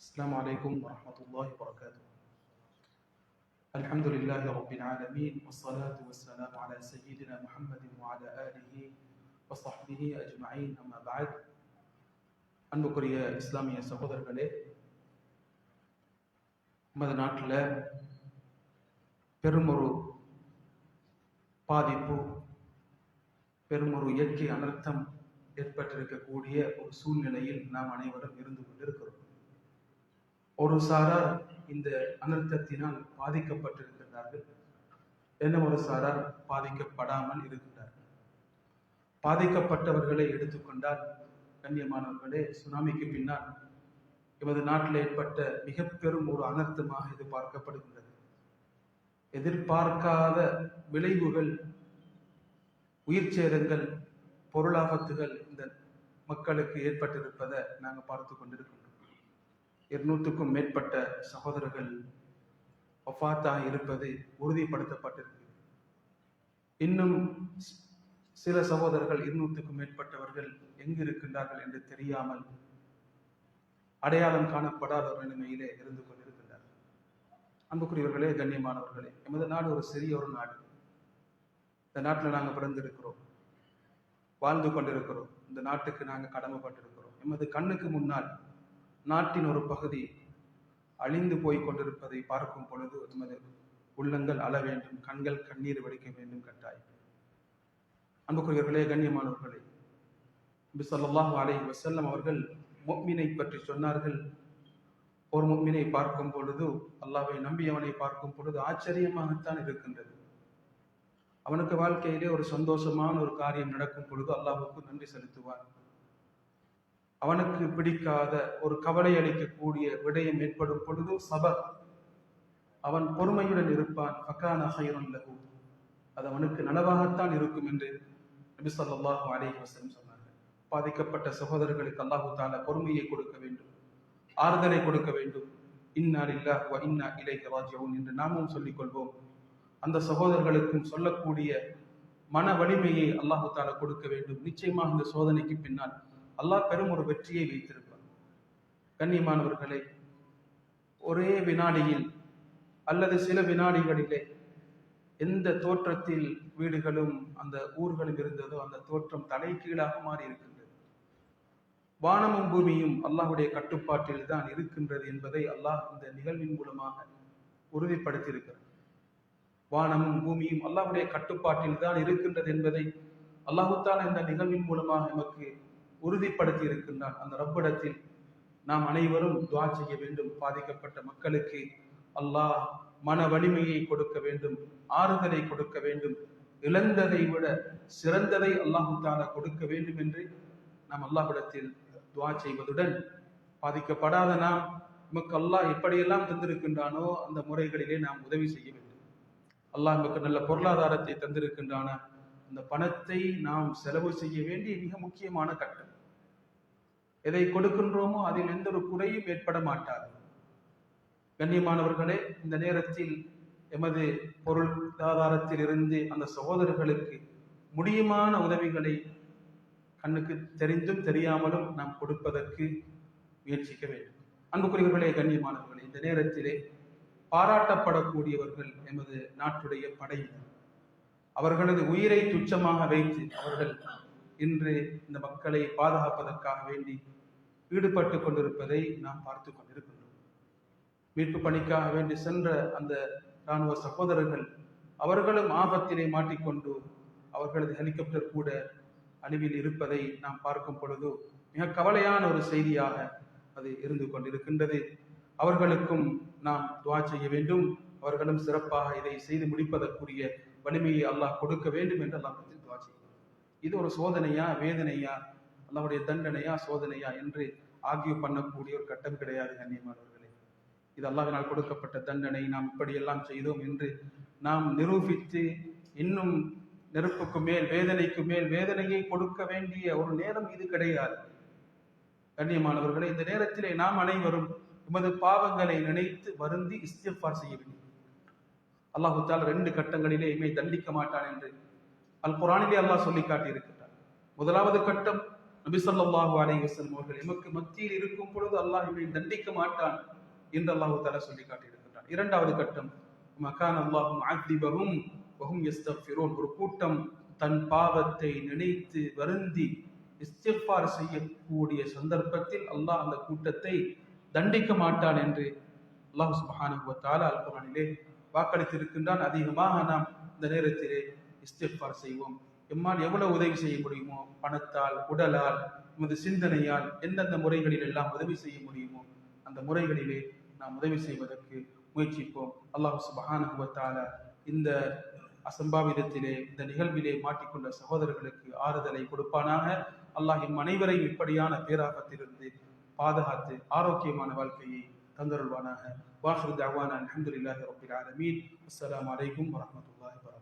السلام عليكم ورحمة الله وبركاته الحمد لله رب العالمين والصلاة والسلام على سيدنا محمد وعلى آله وصحبه أجمعين أما بعد அன்புக்குரிய இஸ்லாமிய சகோதரர்களே நமது நாட்டில் பெருமொரு பாதிப்பு பெருமொரு இயற்கை அனர்த்தம் ஏற்பட்டிருக்கக்கூடிய ஒரு சூழ்நிலையில் நாம் அனைவரும் இருந்து கொண்டிருக்கிறோம் ஒரு சாரார் இந்த அனர்த்தத்தினால் பாதிக்கப்பட்டிருக்கிறார்கள் என்ன ஒரு சாரார் பாதிக்கப்படாமல் இருக்கின்றார்கள்? பாதிக்கப்பட்டவர்களை எடுத்துக்கொண்டால் கண்ணியமானவர்களே சுனாமிக்கு பின்னால் எமது நாட்டில் ஏற்பட்ட மிக பெரும் ஒரு அனர்த்தமாக இது பார்க்கப்படுகின்றது. எதிர்பார்க்காத விளைவுகள் உயிர் சேதங்கள் பொருளாபத்துகள் இந்த மக்களுக்கு ஏற்பட்டிருப்பதை நாங்கள் பார்த்து கொண்டிருக்கிறோம். இருநூற்றுக்கும் மேற்பட்ட சகோதரர்கள் ஒஃபாத்தாக இருப்பது உறுதிப்படுத்தப்பட்டிருக்கு. இன்னும் சில சகோதரர்கள் இருநூற்றுக்கும் மேற்பட்டவர்கள் எங்கு இருக்கின்றார்கள் என்று தெரியாமல் அடையாளம் காணப்படாத ஒரு நிலைமையிலே இருந்து கொண்டிருக்கின்றார்கள். அன்புக்குரியவர்களே கண்ணியமானவர்களே எமது நாடு ஒரு சிறிய ஒரு நாடு. இந்த நாட்டில் நாங்கள் பிறந்திருக்கிறோம். வாழ்ந்து கொண்டிருக்கிறோம். இந்த நாட்டுக்கு நாங்கள் கடமைப்பட்டிருக்கிறோம். எமது கண்ணுக்கு முன்னால் நாட்டின் ஒரு பகுதி அழிந்து போய் கொண்டிருப்பதை பார்க்கும் பொழுது நமது உள்ளங்கள் அழ வேண்டும் கண்கள் கண்ணீர் வடிக்க வேண்டும் கட்டாய் அன்புக்குரியவர்களே கண்ணியமானவர்களே பிசல்லாஹு அலை வசல்லம் அவர்கள் மொம்மினை பற்றி சொன்னார்கள். ஒரு மொம்மினை பார்க்கும் பொழுது அல்லாவை நம்பியவனை பார்க்கும் பொழுது ஆச்சரியமாகத்தான் இருக்கின்றது. அவனுக்கு வாழ்க்கையிலே ஒரு சந்தோஷமான ஒரு காரியம் நடக்கும் பொழுது அல்லாவுக்கு நன்றி செலுத்துவான். அவனுக்கு பிடிக்காத ஒரு கவலை அளிக்கக்கூடிய விடயம் ஏற்படும் பொழுது சபர் அவன் பொறுமையுடன் இருப்பான். பக்கான ஹைரன் லகு அது அவனுக்கு நனவாகத்தான் இருக்கும் என்று நபி ஸல்லல்லாஹு அலைஹி வஸல்லம் சொன்னார்கள். பாதிக்கப்பட்ட சகோதரர்களுக்கு அல்லாஹு தால பொறுமையை கொடுக்க வேண்டும் ஆறுதலை கொடுக்க வேண்டும். இன்னா இல்லா வ இன்னா இலைஹி ராஜ்யவும் என்று நாமும் சொல்லிக் கொள்வோம். அந்த சகோதரர்களுக்கும் சொல்லக்கூடிய மன வலிமையை அல்லாஹு தால கொடுக்க வேண்டும். நிச்சயமாக இந்த சோதனைக்கு பின்னால் அல்லாஹ் பெரும் ஒரு வெற்றியை வைத்திருப்பார் கண்ணியமானவர்களே ஒரே வினாடியில் அல்லது சில வினாடிகளிலே எந்த தோற்றத்தில் வீடுகளும் அந்த ஊர்களும் இருந்ததோ அந்த தோற்றம் தலைகீழாக மாறி இருக்கின்றது. வானமும் பூமியும் அல்லாஹுடைய கட்டுப்பாட்டில் தான் இருக்கின்றது என்பதை அல்லாஹ் இந்த நிகழ்வின் மூலமாக உறுதிப்படுத்தியிருக்கிறார் வானமும் பூமியும் அல்லாஹுடைய கட்டுப்பாட்டில் தான் இருக்கின்றது என்பதை அல்லாஹுத்தால இந்த நிகழ்வின் மூலமாக நமக்கு உறுதிப்படுத்தி இருக்கின்றான் அந்த ரப்பிடத்தில் நாம் அனைவரும் துவா செய்ய வேண்டும். பாதிக்கப்பட்ட மக்களுக்கு அல்லாஹ் மன வலிமையை கொடுக்க வேண்டும் ஆறுதலை கொடுக்க வேண்டும். இழந்ததை விட சிறந்ததை அல்லாஹு தாலா கொடுக்க வேண்டும் என்று நாம் அல்லாஹிடத்தில் துவா செய்வதுடன் பாதிக்கப்படாத நாம் நமக்கு அல்லாஹ் எப்படியெல்லாம் தந்திருக்கின்றானோ அந்த முறைகளிலே நாம் உதவி செய்ய வேண்டும். அல்லாஹ் நமக்கு நல்ல பொருளாதாரத்தை தந்திருக்கின்றான? அந்த பணத்தை நாம் செலவு செய்ய வேண்டிய மிக முக்கியமான கட்டம். எதை கொடுக்கின்றோமோ அதில் எந்த ஒரு குறையும் ஏற்பட மாட்டாது. கண்ணியமானவர்களே இந்த நேரத்தில் எமது பொருளாதாரத்தில் இருந்து அந்த சகோதரர்களுக்கு முடியுமான உதவிகளை கண்ணுக்கு தெரிந்தும் தெரியாமலும் நாம் கொடுப்பதற்கு முயற்சிக்க வேண்டும். அன்புக்குரியவர்களே கண்ணியமானவர்களே இந்த நேரத்திலே பாராட்டப்படக்கூடியவர்கள் எமது நாட்டுடைய படையினர். அவர்களது உயிரை துச்சமாக வைத்து அவர்கள் இன்று இந்த மக்களை பாதுகாப்பதற்காக வேண்டி ஈடுபட்டு கொண்டிருப்பதை நாம் பார்த்து கொண்டிருக்கின்றோம். மீட்பு பணிக்காக வேண்டி சென்ற அந்த இராணுவ சகோதரர்கள் அவர்களும் ஆபத்தினை மாட்டிக்கொண்டு அவர்களது ஹெலிகாப்டர் கூட அழிவில் இருப்பதை நாம் பார்க்கும் பொழுது மிக கவலையான ஒரு செய்தியாக அது இருந்து கொண்டிருக்கின்றது. அவர்களுக்கும் நாம் துவா செய்ய வேண்டும். அவர்களும் சிறப்பாக இதை செய்து முடிப்பதற்குரிய வலிமையை அல்லாஹ் கொடுக்க வேண்டும் என்று அல்லாஹ் துவா செய்யும் இது ஒரு சோதனையா வேதனையா அல்லாவுடைய தண்டனையா சோதனையா என்று ஆகிய பண்ணக்கூடிய ஒரு கட்டம் கிடையாது கண்ணியமானவர்களே இது அல்லாஹினால் கொடுக்கப்பட்ட தண்டனை. நாம் இப்படியெல்லாம் செய்தோம் என்று நாம் நிரூபித்து இன்னும் நெருப்புக்கு மேல் வேதனைக்கு மேல் வேதனையை கொடுக்க வேண்டிய ஒரு நேரம் இது கிடையாது. கண்ணியமானவர்களே இந்த நேரத்திலே நாம் அனைவரும் எமது பாவங்களை நினைத்து வருந்தி இஸ்திஃபார் செய்ய வேண்டும். அல்லாஹுத்தால் ரெண்டு கட்டங்களிலே இமை தண்டிக்க மாட்டான் என்று அல் குரானிலே அல்லாஹ் சொல்லி காட்டியிருக்கிறார் முதலாவது கட்டம் நபி ஸல்லல்லாஹு அலைஹி அவர்கள் எமக்கு மத்தியில் இருக்கும் பொழுது அல்லாஹ் இவனை தண்டிக்க மாட்டான் என்று அல்லாஹு தஆலா சொல்லி காட்டியிருக்கின்றான். இரண்டாவது கட்டம் மகான் அல்லாஹ் ஆக்திபகும் வஹும் யஸ்தக்ஃபிரூன் ஒரு கூட்டம் தன் பாவத்தை நினைத்து வருந்தி இஸ்திஃபார் செய்யக்கூடிய சந்தர்ப்பத்தில் அல்லாஹ் அந்த கூட்டத்தை தண்டிக்க மாட்டான் என்று அல்லாஹ் சுபஹானுவத்தால அல்குரானிலே வாக்களித்திருக்கின்றான். அதிகமாக நாம் இந்த நேரத்திலே இஸ்திஃபார் செய்வோம். எம்மால் எவ்வளவு உதவி செய்ய முடியுமோ பணத்தால் உடலால் நமது சிந்தனையால் எந்தெந்த முறைகளில் எல்லாம் உதவி செய்ய முடியுமோ அந்த முறைகளிலே நாம் உதவி செய்வதற்கு முயற்சிப்போம். அல்லாஹ் சுப்ஹானஹு இந்த அசம்பாவிதத்திலே இந்த நிகழ்விலே மாட்டிக்கொண்ட சகோதரர்களுக்கு ஆறுதலை கொடுப்பானாக. அல்லாஹ் இம் அனைவரையும் இப்படியான பேராபத்திலிருந்து பாதுகாத்து ஆரோக்கியமான வாழ்க்கையை تنظر الوانا واخر دعوانا الحمد لله رب العالمين. والسلام عليكم ورحمة الله وبركاته.